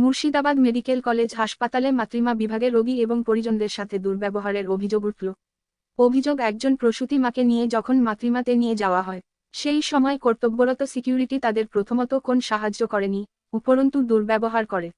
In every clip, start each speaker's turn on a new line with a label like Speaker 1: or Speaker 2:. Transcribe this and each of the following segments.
Speaker 1: Murshidabad medical college হাসপাতালে মাতৃমা বিভাগে রোগী এবং পরিজনদের সাথে দুর্ব্যবহারের অভিযোগ উঠল। অভিযোগ, একজন প্রসূতি মাকে নিয়ে যখন মাতৃমাতে নিয়ে যাওয়া হয়, সেই সময় কর্তব্যরত সিকিউরিটি তাদের প্রথমত কোন সাহায্য করেনি, উপরন্তু দুর্ব্যবহার করে।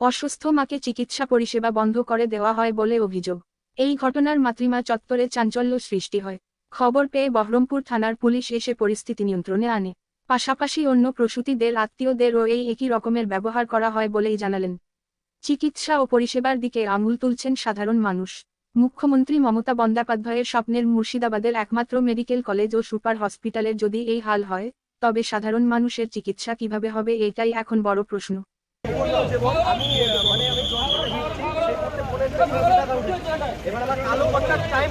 Speaker 1: অসুস্থ মাকে চিকিৎসা পরিষেবা বন্ধ করে দেওয়া হয় বলে অভিযোগ। এই ঘটনার মাতৃমা চত্বরে চাঞ্চল্য সৃষ্টি হয়। খবর পেয়ে বহরমপুর থানার পুলিশ এসে পরিস্থিতি নিয়ন্ত্রণে আনে। পাশাপাশি অন্য প্রসূতিদের, আত্মীয়দেরও এই একই রকমের ব্যবহার করা হয় বলেই জানালেন। চিকিৎসা ও পরিষেবার দিকে আঙুল তুলছেন সাধারণ মানুষ। মুখ্যমন্ত্রী মমতা বন্দ্যোপাধ্যায়ের স্বপ্নের মুর্শিদাবাদের একমাত্র মেডিকেল কলেজ ও সুপার হসপিটালের যদি এই হাল হয়, তবে সাধারণ মানুষের চিকিৎসা কীভাবে হবে এটাই এখন বড় প্রশ্ন।
Speaker 2: মানে এবার আমার কালো টাইম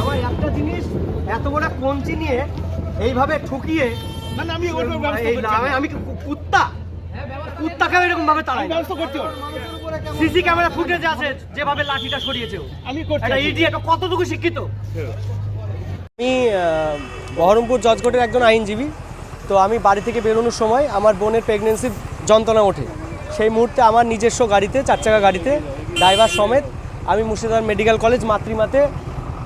Speaker 2: আমার একটা জিনিস এত বড় কঞ্চি নিয়ে এইভাবে ঠুকিয়ে
Speaker 3: মানে আমি
Speaker 2: কুত্তা? কুত্তাকে এরকম ভাবে তাড়াই।
Speaker 3: ব্যবস্থা করছি
Speaker 2: সিসি ক্যামেরা ফুটেজ আছে যেভাবে লাঠিটা সরিয়েছে ও।
Speaker 3: আমি করছি।
Speaker 2: একটা ইডিয়েট কতটুকু শিক্ষিত? আমি বহরমপুর জজ কোর্টের একজন আইনজীবী। তো আমি বাড়ি থেকে বেরোনোর সময় আমার বোনের প্রেগনেন্সির যন্ত্রণা ওঠে। সেই মুহূর্তে আমার নিজস্ব গাড়িতে, চার চাকা গাড়িতে ড্রাইভার সমেত আমি মুর্শিদাবাদ মেডিকেল কলেজ মাতৃমাতে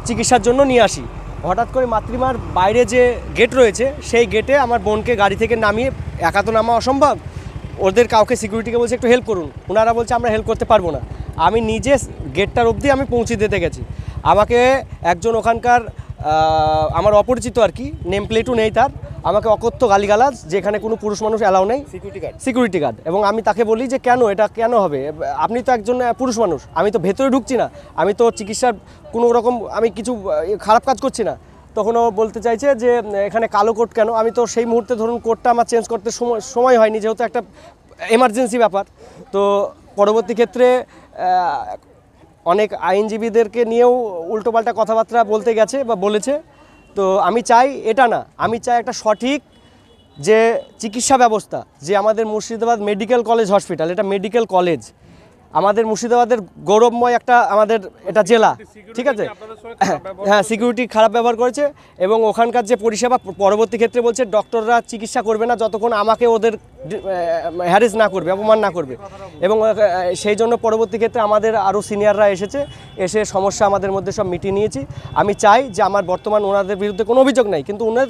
Speaker 2: চিকিৎসার জন্য নিয়ে আসি। হঠাৎ করে মাতৃমার বাইরে যে গেট রয়েছে, সেই গেটে আমার বোনকে গাড়ি থেকে নামিয়ে একা তো নামা অসম্ভব। ওদের কাউকে সিকিউরিটিকে বলছে একটু হেল্প করুন। ওনারা বলছে, আমরা হেল্প করতে পারব না। আমি নিজে গেটটার অবধি আমি পৌঁছে দিতে গেছি। আমাকে একজন ওখানকার আমার অপরিচিত আর কি নেম প্লেটও নেই তার। আমাকে অকথ্য গালিগালাজ যেখানে কোনো পুরুষ মানুষ অ্যালাউ নেই। সিকিউরিটি গার্ড এবং আমি তাকে বলি যে কেন? এটা কেন হবে? আপনি তো একজন পুরুষ মানুষ। আমি তো ভেতরে ঢুকছি না। আমি তো চিকিৎসার কোনো রকম আমি কিছু খারাপ কাজ করছি না। তখন বলতে চাইছে যে এখানে কালো কোট কেন? আমি তো সেই মুহূর্তে ধরুন কোটটা আমার চেঞ্জ করতে সময় সময় হয়নি যেহেতু একটা এমার্জেন্সি ব্যাপার। তো পরবর্তী ক্ষেত্রে অনেক আইনজীবীদেরকে নিয়েও উল্টোপাল্টা কথাবার্তা বলতে গেছে বা বলেছে। তো আমি চাই এটা না, আমি চাই একটা সঠিক যে চিকিৎসা ব্যবস্থা, যে আমাদের মুর্শিদাবাদ মেডিকেল কলেজ হসপিটাল, এটা মেডিকেল কলেজ। আমাদের মুর্শিদাবাদের গৌরবময় একটা আমাদের এটা জেলা ঠিক আছে? হ্যাঁ সিকিউরিটি খারাপ ব্যবহার করেছে এবং ওখানকার যে পরিষেবা পরবর্তী ক্ষেত্রে বলছে ডক্টররা চিকিৎসা করবে না যতক্ষণ আমাকে ওদের হ্যারেস না করবে অপমান না করবে। এবং সেই জন্য পরবর্তী ক্ষেত্রে আমাদের আরও সিনিয়ররা এসেছে এসে সমস্যা আমাদের মধ্যে সব মিটিয়ে নিয়েছি। আমি চাই যে আমার বর্তমান ওনাদের বিরুদ্ধে কোনো অভিযোগ নাই কিন্তু ওনার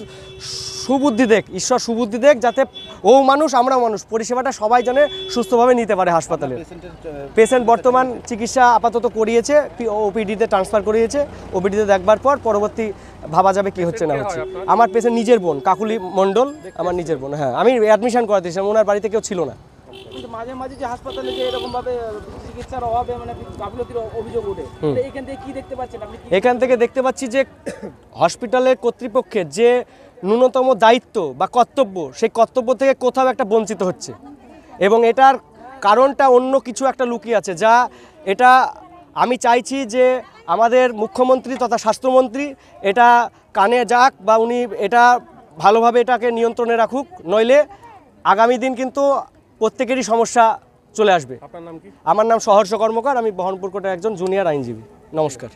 Speaker 2: সুবুদ্ধি দেখ ঈশ্বর সুবুদ্ধি দেখ যাতে ও মানুষ আমরা মানুষ। পরিষেবাটা সবাই জানে সুস্থভাবে নিতে পারে হাসপাতালে। পেশেন্ট বর্তমান চিকিৎসা আপাতত করিয়েছে ওপিডিতে ট্রান্সফার করিয়েছে ওপিডিতে দেখবার পর পরবর্তী ভাবা যাবে কি হচ্ছে না হচ্ছে। আমার পেশেন্ট নিজের বোন কাকুলি মণ্ডল আমার নিজের বোন হ্যাঁ। আমি অ্যাডমিশন করাতেছিলাম ওনার বাড়িতে কেউ ছিল না।
Speaker 4: কিন্তু মাঝে মাঝে যে হাসপাতালে যে এরকম ভাবে চিকিৎসার অভাবে মানে গাফিলতির অভিযোগ ওঠে তো থেকে কি দেখতে পাচ্ছেন আপনি?
Speaker 2: এখান থেকে দেখতে পাচ্ছি যে হসপিটালের কর্তৃপক্ষের যে ন্যূনতম দায়িত্ব বা কর্তব্য সেই কর্তব্য থেকে কোথাও একটা বঞ্চিত হচ্ছে। এবং এটার কারণটা অন্য কিছু একটা লুকিয়ে আছে যা এটা আমি চাইছি যে আমাদের মুখ্যমন্ত্রী তথা স্বাস্থ্যমন্ত্রী এটা কানে যাক বা উনি এটা ভালোভাবে এটাকে নিয়ন্ত্রণে রাখুক নইলে আগামী দিন কিন্তু প্রত্যেকেরই সমস্যা চলে আসবে। আমার নাম সহর্ষ কর্মকার আমি বহনপুর কোটের একজন জুনিয়র আইনজীবী। নমস্কার।